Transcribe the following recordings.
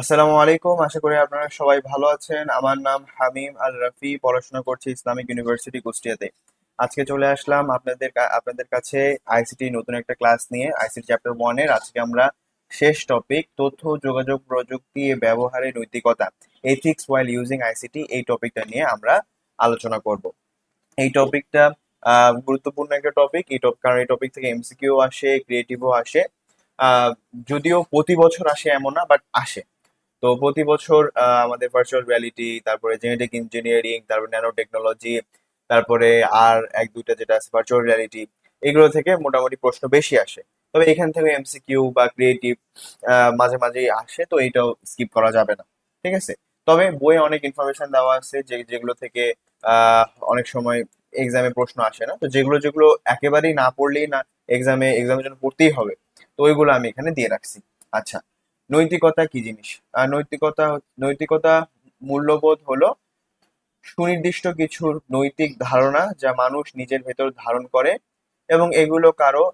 আসসালামু আলাইকুম। আশা করি আপনারা সবাই ভালো আছেন। আমার নাম হামিম আল রাফি পড়াশোনা করছি ইসলামিক ইউনিভার্সিটি কুষ্টিয়াতে। আজকে চলে আসলাম আপনাদের আপনাদের কাছে আইসিটি নতুন একটা ক্লাস নিয়ে, আইসিটি চ্যাপ্টার ওয়ানের আজকে আমরা শেষ টপিক, তথ্য, যোগাযোগ, প্রযুক্তি ব্যবহারের নৈতিকতা এথিক্স ওয়াইল ইউজিং আইসিটি এই টপিকটা নিয়ে আমরা আলোচনা করব। এই টপিকটা গুরুত্বপূর্ণ একটা টপিক। এই টপিক কারণ এই টপিক থেকে এমসিকিউ আসে ক্রিয়েটিভও আসে। যদিও প্রতি বছর আসে এমন না বাট আসে। তো প্রতি বছর আমাদের ভার্চুয়াল রিয়ালিটি তারপরে জেনেটিক ইঞ্জিনিয়ারিং তারপরে ন্যানো টেকনোলজি তারপরে আর এক, দুইটা যেটা আছে ভার্চুয়াল রিয়ালিটি এগুলো থেকে মোটামুটি প্রশ্ন বেশি আসে। তবে এখান থেকে এমসিকিউ বা ক্রিয়েটিভ মাঝে মাঝেই আসে, তো এইটাও স্কিপ করা যাবে না। ঠিক আছে? তবে বইয়ে অনেক ইনফরমেশন দেওয়া আছে, যে, যেগুলো থেকে অনেক সময় এক্সামে প্রশ্ন আসে না। তো যেগুলো যেগুলো একেবারেই না পড়লেই না এক্সামে এক্সামের জন্য পড়তেই হবে। তো ওইগুলো আমি এখানে দিয়ে রাখছি। আচ্ছা নৈতিকতা কি জিনিস? আর নৈতিকতা নৈতিকতা মূল্যবোধ হলো সুনির্দিষ্ট কিছু নৈতিক ধারণা যা মানুষ নিজের ভেতর ধারণ করে এবং এগুলো কারও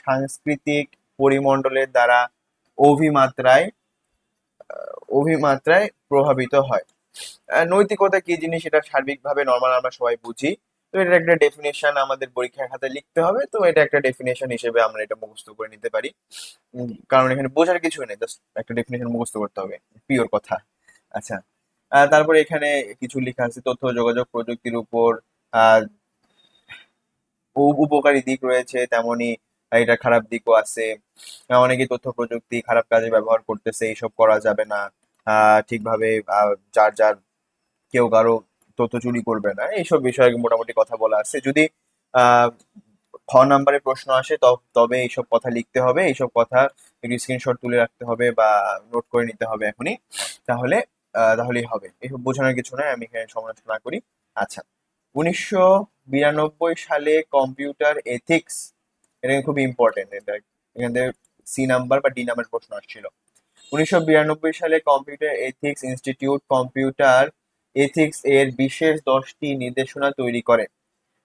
সাংস্কৃতিক পরিমণ্ডলের দ্বারা অভিমাত্রায় অভিমাত্রায় প্রভাবিত হয়। নৈতিকতা কি জিনিস এটা সার্বিকভাবে নর্মাল আমরা সবাই বুঝি। তো এটার একটা ডেফিনেশন আমাদের পরীক্ষার খাতায় লিখতে হবে তো এটা একটা ডেফিনেশন হিসেবে আমরা এটা মুখস্থ করে নিতে পারি। কারণ এখানে বোঝার কিছু নেই জাস্ট একটা ডেফিনেশন মুখস্থ করতে হবে পিওর কথা। আচ্ছা তারপরে এখানে কিছু লেখা আছে তথ্য যোগাযোগ প্রযুক্তির উপর উপকারী দিক রয়েছে তেমনি এটা খারাপ দিকও আছে। আহ, অনেকেই তথ্য প্রযুক্তি খারাপ কাজে ব্যবহার করতেছে এইসব করা যাবে না। ঠিকভাবে যার যার কেউ কারও তথ্য চুরি করবে না, এইসব বিষয়ে মোটামুটি কথা বলা আছে। যদি খ নাম্বারে প্রশ্ন আসে, তবে এইসব কথা লিখতে হবে, এইসব কথা স্ক্রিনশট তুলে রাখতে হবে বা নোট করে নিতে হবে এখনই, তাহলে তাহলেই হবে। এসব বোঝানোর কিছু নয়, আমি এখানে সমালোচনা করি। আচ্ছা উনিশশো বিরানব্বই সালে কম্পিউটার এথিক্স এটা খুব ইম্পর্টেন্ট এটা এখান থেকে সি নাম্বার বা ডি নাম্বার প্রশ্ন আসছিল। উনিশশো বিরানব্বই সালে computer ethics institute computer ethics এর বিশেষ দশটি নির্দেশনা তৈরি করে।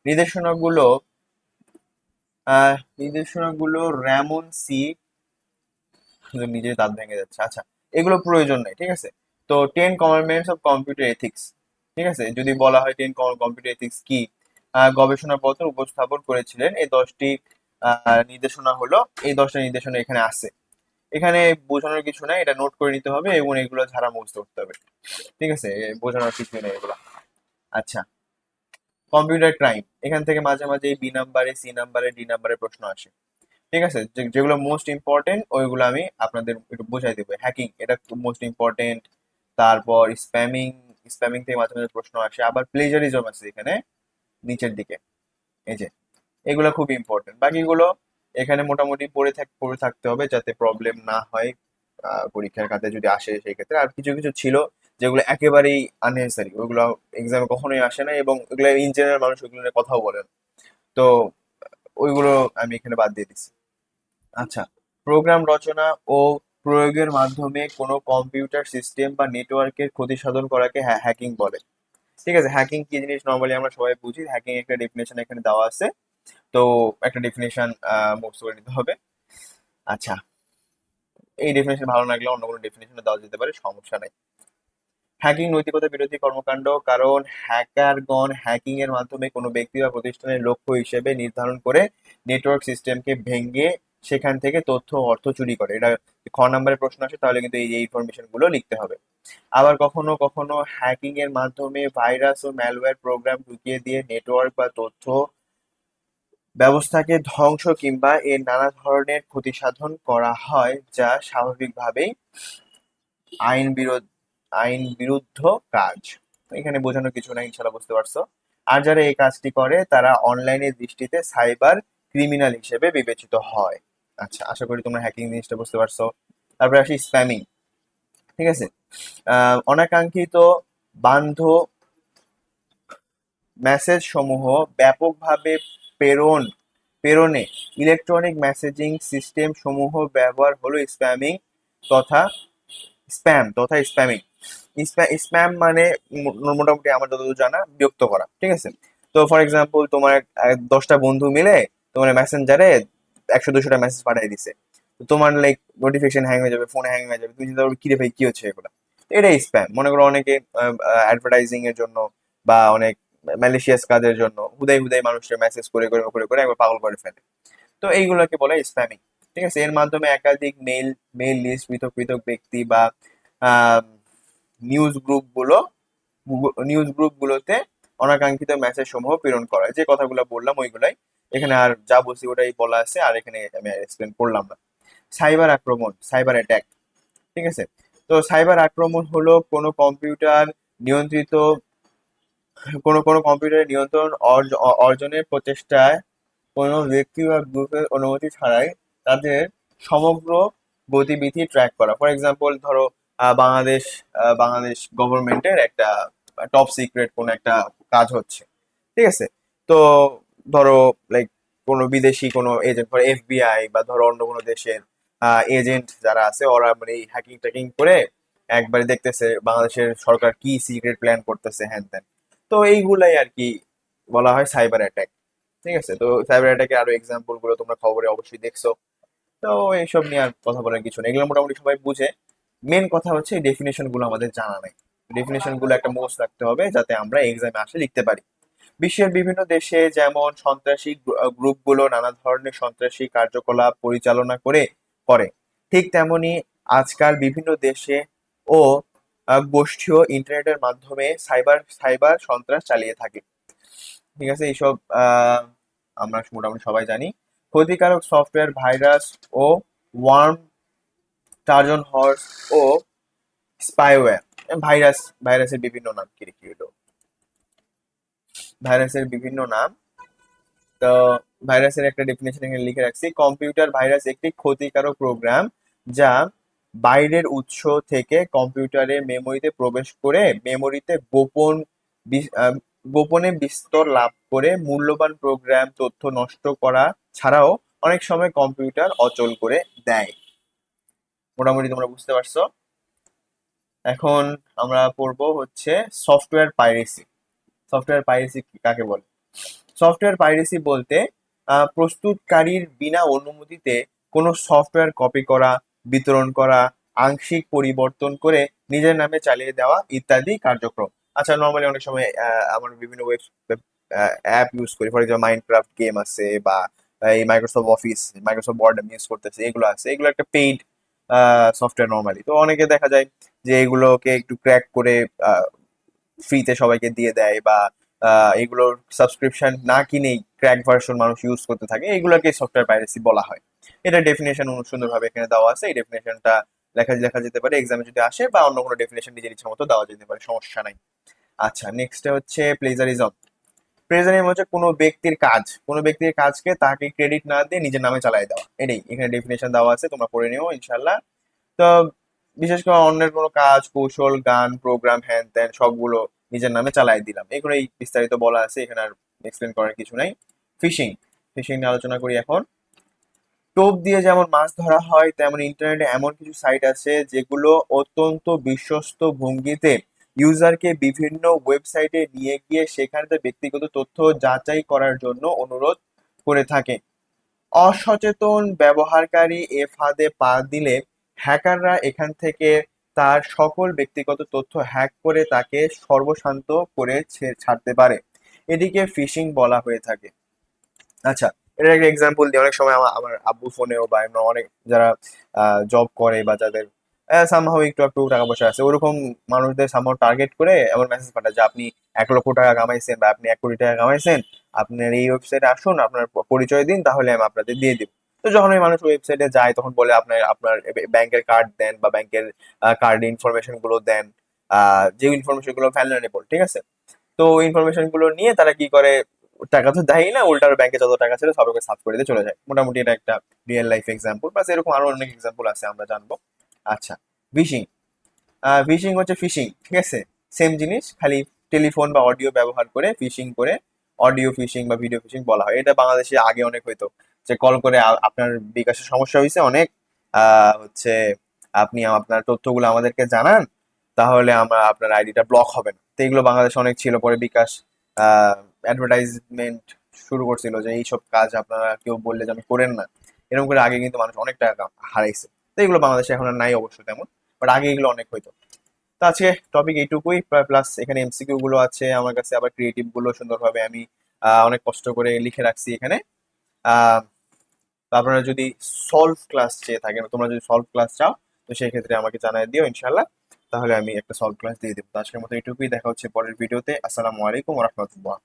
নির্দেশনাগুলো নির্দেশনাগুলো র্যামন সি নিজের দাঁত ভেঙে যাচ্ছে আচ্ছা এগুলো প্রয়োজন নেই ঠিক আছে? তো ten commandments of computer ethics ঠিক আছে? যদি বলা হয় টেন কম্পিউটার এথিক্স কি আহ, গবেষণাপত্র উপস্থাপন করেছিলেন এই দশটি নির্দেশনা হলো এই দশটা নির্দেশনা এখানে আছে। এখানে বোঝানোর কিছু নাই, এটা নোট করে নিতে হবে এবং এগুলো ঝাড়া মুখস্থ করতে হবে। ঠিক আছে? বোঝানোর কিছু নেই এগুলো। আচ্ছা। কম্পিউটার ক্রাইম এখান থেকে মাঝে মাঝে বি নাম্বারে সি নাম্বারে ডি নাম্বারে প্রশ্ন আসে। ঠিক আছে? যেগুলো মোস্ট ইম্পর্টেন্ট ওইগুলো আমি আপনাদের একটু বোঝাই দেবো। হ্যাকিং এটা মোস্ট ইম্পর্টেন্ট তারপর স্প্যামিং স্প্যামিং থেকে মাঝে মাঝে প্রশ্ন আসে। আবার প্লেজারিজম আছে এখানে, নিচের দিকে। এই যে, এগুলো খুব ইম্পর্টেন্ট বাকিগুলো এখানে মোটামুটি পড়ে থাক, পড়ে থাকতে হবে যাতে প্রবলেম না হয় পরীক্ষার খাতে যদি আসে সেই ক্ষেত্রে। আর কিছু কিছু ছিল যেগুলো একেবারেই আননেসেসারি ওইগুলো এক্সামে কখনোই আসে না এবং ওগুলো ইন জেনারেল মানুষ ওইগুলো নিয়ে কথাও বলেন তো, ওইগুলো আমি এখানে বাদ দিয়ে দিচ্ছি। আচ্ছা প্রোগ্রাম রচনা ও প্রয়োগের মাধ্যমে কোনো কম্পিউটার সিস্টেম বা নেটওয়ার্কের ক্ষতি সাধন করাকে হ্যাকিং বলে। ঠিক আছে হ্যাকিং কি জিনিস? নর্মালি আমরা সবাই বুঝি হ্যাকিং একটা ডেফিনেশন এখানে দেওয়া আছে। তো একটা ডেফিনেশন মুখস্থ করে নিতে হবে। আচ্ছা এই ডেফিনেশন ভালো লাগলে অন্য কোনো ডেফিনেশনে দেওয়া যেতে পারে, সমস্যা নাই। হ্যাকিং নৈতিকতা বিরোধী কর্মকাণ্ড, কারণ হ্যাকারগণ হ্যাকিং এর মাধ্যমে কোনো ব্যক্তি বা প্রতিষ্ঠানের লক্ষ্য হিসেবে নির্ধারণ করে নেটওয়ার্ক সিস্টেমকে ভেঙে সেখান থেকে তথ্য অর্থ চুরি করে। এটা খ নম্বরের প্রশ্ন আসে, তাহলে কিন্তু এই ইনফরমেশনগুলো লিখতে হবে। আবার কখনো কখনো হ্যাকিং এর মাধ্যমে ভাইরাস ও ম্যালওয়্যার প্রোগ্রাম ঢুকিয়ে দিয়ে নেটওয়ার্ক বা তথ্য ব্যবস্থাকে ধ্বংস কিংবা এর নানা ধরনের ক্ষতি সাধন করা হয়, যা স্বাভাবিকভাবেই আইন বিরোধ, আইন বিরুদ্ধ কাজ। এখানে বোঝানোর কিছু না ইনশাল্লাহ বুঝতে পারছ। আর যারা এই কাজটি করে, তারা অনলাইনের দৃষ্টিতে সাইবার ক্রিমিনাল হিসেবে বিবেচিত হয়। আচ্ছা আশা করি তোমরা হ্যাকিং জিনিসটা বুঝতে পারছ। তারপরে আসি স্প্যামিং ঠিক আছে? অনাকাঙ্ক্ষিত বান্ধ মেসেজ সমূহ ব্যাপকভাবে প্রেরণ, প্রেরণে ইলেকট্রনিক মেসেজিং সিস্টেম সমূহ ব্যবহার হলো স্প্যামিং তথা স্প্যাম তথা স্প্যামিং স্প্যাম মানে মোটামুটি আমার যতদূর জানা, বিরক্ত করা, ঠিক আছে? তো ফর এক্সাম্পল তোমার দশটা বন্ধু মিলে তোমার মেসেঞ্জারে একশো, দুশোটা মেসেজ পাঠিয়ে দিছে। তোমার লাইক নোটিফিকেশন হ্যাং হয়ে যাবে ফোন হ্যাং হয়ে যাবে, তুমি চিন্তা করবে, কিরে ভাই, কি হচ্ছে এগুলো? এটাই স্প্যাম মনে করো অনেকে অ্যাডভার্টাইজিং এর জন্য বা অনেক ম্যালিশিয়াস কাজের জন্য, হুদাই হুদাই মানুষের মেসেজ করে করে করে করে একবার পাগল করে ফেলে। তো এইগুলোকে বলে স্প্যামিং ঠিক আছে? এর মাধ্যমে একাধিক মেল মেল লিস্ট পৃথক পৃথক ব্যক্তি বা নিউজ গ্রুপগুলো নিউজ গ্রুপগুলোতে অনাকাঙ্ক্ষিত মেসেজ সমূহ প্রেরণ করা যে কথাগুলো বললাম ওইগুলাই, এখানে আর যা বলছি ওটাই বলা আছে, আর এখানে আমি এক্সপ্লেন করলাম না। সাইবার আক্রমণ সাইবার অ্যাটাক ঠিক আছে? তো সাইবার আক্রমণ হলো কোনো কম্পিউটার নিয়ন্ত্রিত কোনো কোনো কম্পিউটারের নিয়ন্ত্রণ অর্জ- অর্জনের প্রচেষ্টায় কোনো ব্যক্তি বা গ্রুপের অনুমতি ছাড়াই তাদের সমগ্র গতিবিধি ট্র্যাক করা। ফর এক্সাম্পল ধরো বাংলাদেশ বাংলাদেশ গভর্নমেন্টের একটা টপ সিক্রেট কোনো একটা কাজ হচ্ছে। ঠিক আছে? তো ধরো লাইক কোনো বিদেশি কোনো এজেন্ট ধরো এফবিআই বা ধরো অন্য কোনো দেশের এজেন্ট যারা আছে, ওরা মানে হ্যাকিং ট্যাকিং করে একবারে দেখতেছে বাংলাদেশের সরকার কি সিক্রেট প্ল্যান করতেছে হ্যান ত্যান তো এইগুলাই আর কি বলা হয় সাইবার অ্যাটাক ঠিক আছে? তো সাইবার অ্যাটাকের আরও এক্সাম্পলগুলো তোমরা খবরে অবশ্যই দেখছ। তো এইসব নিয়ে আর কথা বলার কিছু নেই। এগুলো মোটামুটি সবাই বুঝে। মেন কথা হচ্ছে এই ডেফিনেশনগুলো আমাদের জানা নেই। ডেফিনেশনগুলো একটা মুখস্থ রাখতে হবে যাতে আমরা এক্সামে আসে লিখতে পারি। বিশ্বের বিভিন্ন দেশে যেমন সন্ত্রাসী গ্রুপগুলো নানা ধরনের সন্ত্রাসী কার্যকলাপ পরিচালনা করে করে। ঠিক তেমনি আজকাল বিভিন্ন দেশে ও গোষ্ঠীও ইন্টারনেটের মাধ্যমে সাইবার সাইবার সন্ত্রাস চালিয়ে থাকে। ঠিক আছে? এইসব আমরা মোটামুটি সবাই জানি। ক্ষতিকারক সফটওয়্যার ভাইরাস ও ওয়ার্ম, টার্জন হর্স ও স্পাইওয়্যার, ভাইরাস, ভাইরাসের বিভিন্ন নাম কি হলো? ভাইরাসের বিভিন্ন নাম। তো ভাইরাসের একটা ডেফিনেশন এখানে লিখে রাখছি। কম্পিউটার ভাইরাস একটি ক্ষতিকারক প্রোগ্রাম যা বাইরের উৎস থেকে কম্পিউটারের মেমোরিতে প্রবেশ করে মেমোরিতে গোপন গোপনে বিস্তর লাভ করে মূল্যবান প্রোগ্রাম তথ্য নষ্ট করা ছাড়াও অনেক সময় কম্পিউটার অচল করে দেয়। মোটামুটি তোমরা বুঝতে পারছ? এখন আমরা পড়ব হচ্ছে সফটওয়্যার পাইরেসি সফটওয়্যার পাইরেসি কাকে বলে? সফটওয়্যার পাইরেসি বলতে প্রস্তুতকারীর বিনা অনুমতিতে কোনো সফটওয়্যার কপি করা বিতরণ করা, আংশিক পরিবর্তন করে নিজের নামে চালিয়ে দেওয়া ইত্যাদি কার্যক্রম। আচ্ছা নর্মালি অনেক সময় আমরা বিভিন্ন ওয়েব অ্যাপ ইউজ করি। ফর এক্সাম্পল মাইনক্রাফট গেম আছে বা এই Microsoft Office Microsoft Word use করতেছি, এগুলো আছে। এগুলো একটা পেইড সফটওয়্যার নর্মালি তো অনেকে দেখা যায় যে এগুলোকে একটু ক্র্যাক করে ফ্রিতে সবাইকে দিয়ে দেয় বা এগুলোর সাবস্ক্রিপশন না কিনেই ক্র্যাক ভার্সন মানুষ ইউজ করতে থাকে এগুলোকে সফটওয়্যার পাইরেসি বলা হয়। এটা ডেফিনেশন সুন্দরভাবে এখানে দেওয়া আছে, এই ডেফিনেশনটা লেখা লেখা যেতে পারে এক্সামে যদি আসে বা অন্য কোনো ডেফিনেশন নিজের ইচ্ছা মতো দেওয়া যেতে পারে, সমস্যা নাই। আচ্ছা নেক্সট হচ্ছে প্লেজারিজম প্লেজারিজম হচ্ছে কোনো ব্যক্তির কাজ, কোনো ব্যক্তির কাজকে তাকে ক্রেডিট না দিয়ে নিজের নামে চালিয়ে দেওয়া। এটাই, এখানে ডেফিনেশন দেওয়া আছে, তোমরা পড়ে নিও ইনশাল্লাহ তো বিশেষ করে অন্যের কোনো কাজ, কৌশল, গান প্রোগ্রাম হ্যান ত্যান সবগুলো নিজের নামে চালাই দিলাম। এগুলোই বিস্তারিত বলা আছে, এখানে আর এক্সপ্লেন করার কিছু নাই। ফিশিং ফিশিং নিয়ে আলোচনা করি এখন। টোপ দিয়ে যেমন মাছ ধরা হয়, তেমন ইন্টারনেটে এমন কিছু সাইট আছে যেগুলো অত্যন্ত বিশ্বস্ত ভঙ্গিতে ইউজারকে বিভিন্ন ওয়েবসাইটে নিয়ে গিয়ে সেখানে ব্যক্তিগত তথ্য যাচাই করার জন্য অনুরোধ করে থাকে। অসচেতন ব্যবহারকারী এ ফাঁদে পা দিলে হ্যাকাররা এখান থেকে তার সকল ব্যক্তিগত তথ্য হ্যাক করে তাকে সর্বশান্ত করে ছাড়তে পারে। এটিকে ফিশিং বলা হয়ে থাকে। আচ্ছা এটার একটা এক্সাম্পল দিই অনেক সময় আমার আমার আব্বু ফোনেও বা এমন অনেক যারা জব করে বা যাদের সামহাও একটু একটু টাকা পয়সা আছে, ওরকম মানুষদের সামহাও টার্গেট করে এমন মেসেজ পাঠায় যে, আপনি এক লক্ষ টাকা কামাইছেন বা আপনি এক কোটি টাকা কামাইছেন, আপনার এই ওয়েবসাইটে আসুন, আপনার পরিচয় দিন, তাহলে আমি আপনাদের দিয়ে দিব। তো যখন ওই মানুষ ওয়েবসাইটে যায়, তখন বলে আপনার আপনার ব্যাংকের কার্ড দেন বা ব্যাংকের কার্ড ইনফরমেশনগুলো দেন যে ইনফরমেশনগুলো ভ্যালুয়েবল ঠিক আছে? তো ইনফরমেশনগুলো নিয়ে তারা কি করে, টাকা তো দেয়ই না উল্টার ব্যাংকে যত টাকা ছিল সবকে সাফ করে দিয়ে চলে যায়। মোটামুটি এটা একটা রিয়েল লাইফ এক্সাম্পল প্লাস এরকম আরও অনেক এক্সাম্পল আছে আমরা জানব। আচ্ছা ফিশিং ফিশিং হচ্ছে ফিশিং ঠিক আছে? সেম জিনিস, খালি টেলিফোন বা অডিও ব্যবহার করে ফিশিং করে অডিও ফিশিং বা ভিডিও ফিশিং বলা হয়। এটা বাংলাদেশে আগে অনেক হইতো, যে কল করে আপনার বিকাশের সমস্যা হয়েছে অনেক হচ্ছে আপনি আপনার তথ্যগুলো আমাদেরকে জানান, তাহলে আমরা আপনার আইডিটা ব্লক হবে না। তো এগুলো বাংলাদেশে অনেক ছিল পরে বিকাশ অ্যাডভার্টাইজমেন্ট শুরু করছিল যে এইসব কাজ আপনারা কেউ বললে যে আমি করেন না। এরকম করে আগে কিন্তু মানুষ অনেক টাকা হারাইছে। তো এগুলো বাংলাদেশে এখন আর নাই অবশ্য তেমন বাট আগে এগুলো অনেক হইতো। তো আজকে টপিক এইটুকুই প্লাস এখানে এমসিকিউ গুলো আছে, আমার কাছে আবার ক্রিয়েটিভগুলো সুন্দরভাবে আমি অনেক কষ্ট করে লিখে রাখছি এখানে। আপনারা যদি সলভ ক্লাস চেয়ে থাকেন, তোমরা যদি সলভ ক্লাস চাও, তো সেই ক্ষেত্রে আমাকে জানাই দিও ইনশাল্লাহ তাহলে আমি একটা সলভ ক্লাস দিয়ে দেবো। আজকের মতো এটুকুই দেখা হচ্ছে পরের ভিডিওতে আসসালামু আলাইকুম রহমতুল্লাহ।